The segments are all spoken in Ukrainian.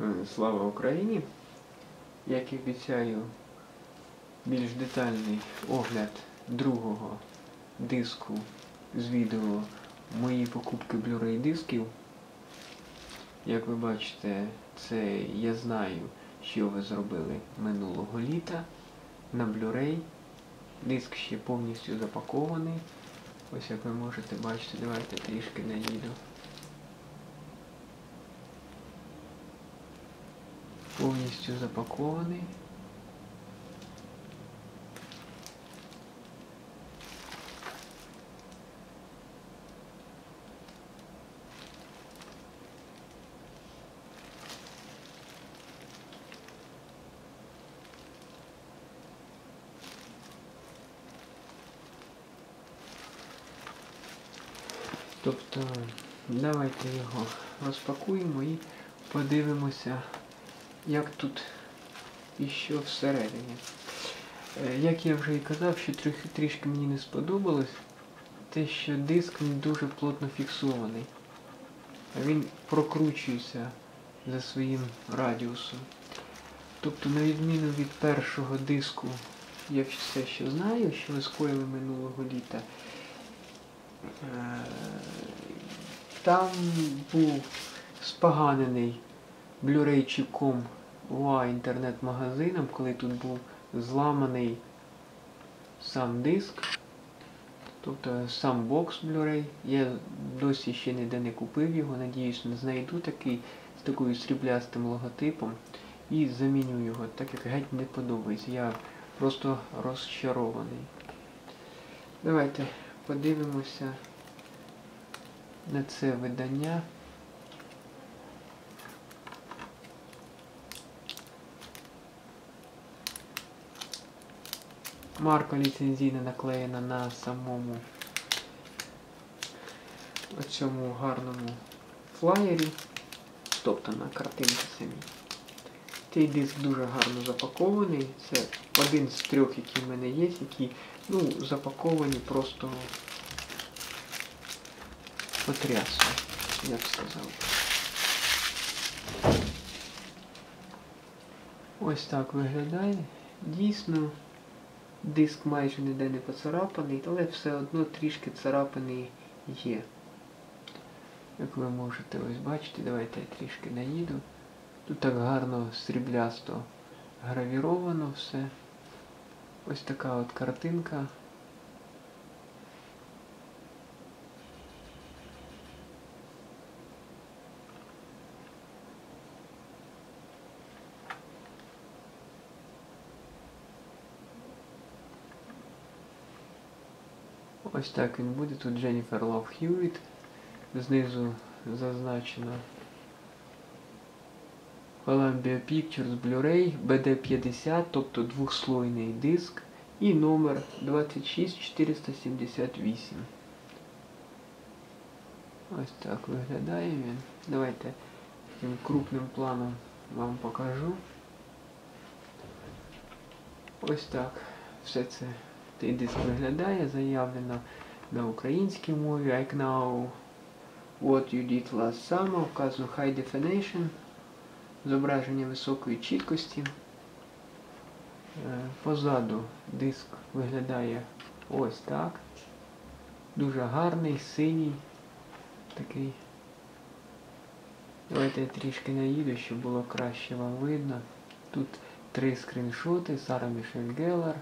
Е, Слава Україні! Як і обіцяю, більш детальний огляд другого диску з відео мої покупки Blu-ray дисків. Як ви бачите, це я знаю, що ви зробили минулого літа на Blu-ray. Диск ще повністю запакований. Ось як ви можете бачити, давайте трішки наїду. Повністю запакований. Тобто давайте його розпакуємо і подивимося як тут і що всередині. Е, Як я вже і казав, що трохи трішки мені не сподобалось, те, що диск не дуже плотно фіксований. Він прокручується за своїм радіусом. Тобто, на відміну від першого диску, я все ще знаю, що ви скоїли минулого літа. Е, Там був споганений Blu-ray-чиком UA інтернет-магазином, коли тут був зламаний сам диск, тобто сам бокс Blu-ray. Я досі ще ніде не купив його, надіюсь, не знайду такий з такою сріблястим логотипом і заміню його, так як геть не подобається. Я просто розчарований. Давайте подивимося на це видання. Марка ліцензійна наклеєна на самому цьому гарному флаєрі, тобто на картинці самій. Цей диск дуже гарно запакований. Це один з трьох, які в мене є, які ну, запаковані просто потрясно, я б сказав. Ось так виглядає. Дійсно. Диск майже ніде не поцарапаний, але все одно трішки царапаний є. Як ви можете ось бачити, давайте я трішки наїду. Тут так гарно сріблясто гравіровано все. Ось така от картинка. Ось так він буде. Тут Дженніфер Лов Хьюіт. Знизу зазначено Columbia Pictures Blu-ray BD50, тобто двохслойний диск. І номер 26478. Ось так виглядає він. Давайте таким крупним планом вам покажу. Ось так. Все це цей диск виглядає, заявлено на українській мові. I know what you did last summer, вказано High Definition, зображення високої чіткості. Позаду диск виглядає ось так. Дуже гарний, синій такий. Давайте я трішки наїду, щоб було краще вам видно. Тут три скріншоти, Сара Мішель Геллер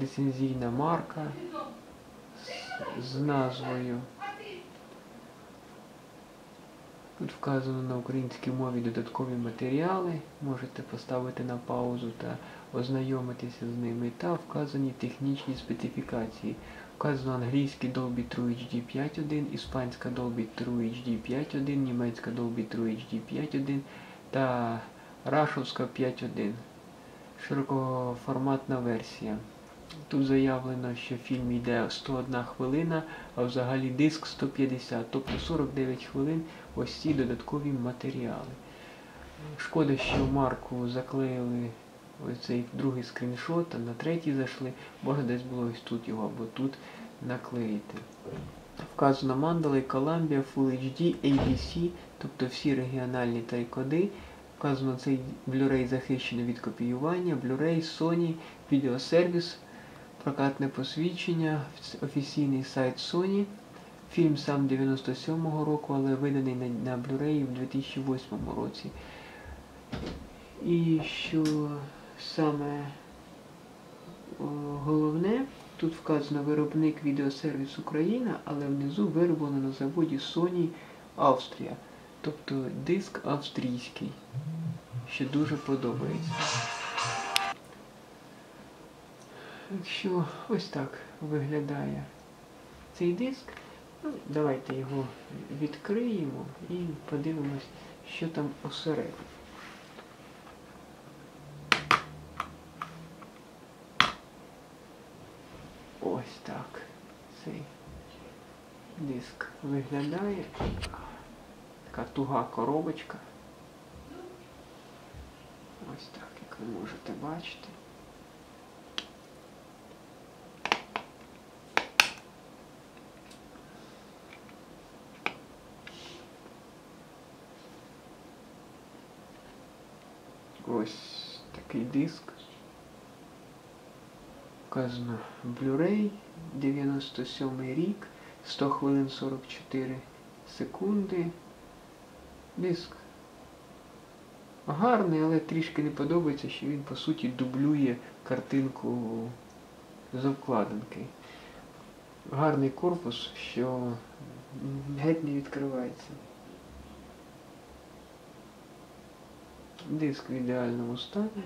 ліцензійна марка з, назвою. Тут вказано на українській мові додаткові матеріали. Можете поставити на паузу та ознайомитися з ними. Та вказані технічні специфікації. Вказано англійський Dolby True HD 5.1, іспанська Dolby True HD 5.1, німецька Dolby True HD 5.1 та рашовська 5.1. Широкоформатна версія. Тут заявлено, що фільм йде 101 хвилина, а взагалі диск 150, тобто 49 хвилин ось ці додаткові матеріали. Шкода, що марку заклеїли ось цей другий скріншот, а на третій зайшли. Можна десь було ось тут його або тут наклеїти. Вказано Mandalay, Columbia, Full HD, ABC, тобто всі регіональні тайкоди. Вказано цей Blu-ray захищений від копіювання, Blu-ray, Sony, відеосервіс, прокатне посвідчення, офіційний сайт Sony. Фільм сам 97-го року, але виданий на, Blu-ray в 2008 році. І що саме головне, тут вказано виробник відеосервіс Україна, але внизу вироблено на заводі Sony Австрія. Тобто диск австрійський, що дуже подобається. Якщо ось так виглядає цей диск, ну, давайте його відкриємо і подивимось, що там усередині. Ось так цей диск виглядає. Така туга коробочка. Ось так, як ви можете бачити. Ось такий диск. Вказано Blu-ray 97 рік, 100 хвилин 44 секунди. Диск гарний, але трішки не подобається, що він по суті дублює картинку з обкладинки. Гарний корпус, що геть не відкривається. Диск в ідеальному стані.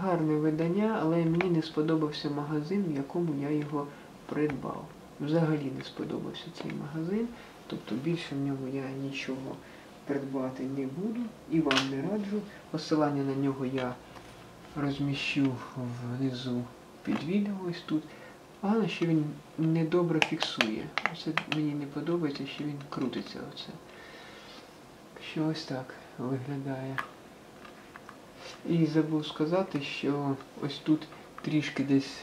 Гарне видання, але мені не сподобався магазин, в якому я його придбав. Взагалі не сподобався цей магазин, тобто більше в ньому я нічого придбати не буду і вам не раджу. Посилання на нього я розміщу внизу під відео ось тут. Погано, що він недобре фіксує. Це мені не подобається, що він крутиться оце. Що ось так виглядає. І забув сказати, що ось тут трішки десь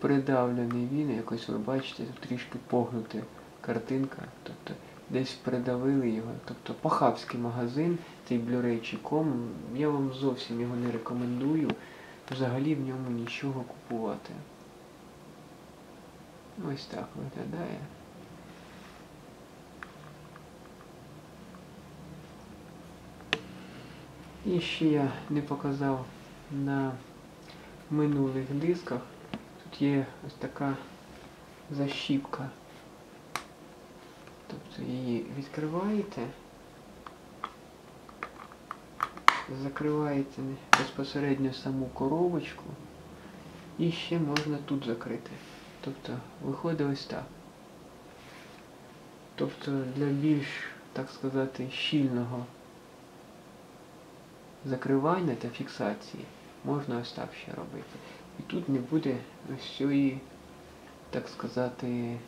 придавлений він, якось ви бачите, трішки погнута картинка. Тобто десь придавили його. Тобто похабський магазин, цей Blu-ray.com, я вам зовсім його не рекомендую. Взагалі в ньому нічого купувати. Ось так виглядає. І ще я не показав на минулих дисках. Тут є ось така защіпка. Тобто її відкриваєте, закриваєте безпосередньо саму коробочку і ще можна тут закрити. Тобто виходить ось так. Тобто для більш, так сказати, щільного закривання та фіксації можна ось так ще робити. І тут не буде ось цієї, так сказати,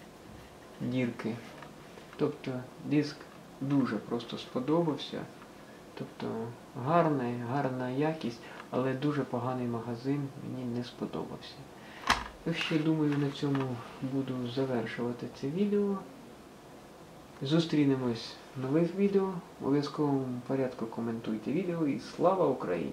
дірки. Тобто диск дуже просто сподобався. Тобто гарна, гарна якість, але дуже поганий магазин мені не сподобався. Так що, думаю, на цьому буду завершувати це відео. Зустрінемось в нових відео. В обов'язковому порядку коментуйте відео і слава Україні!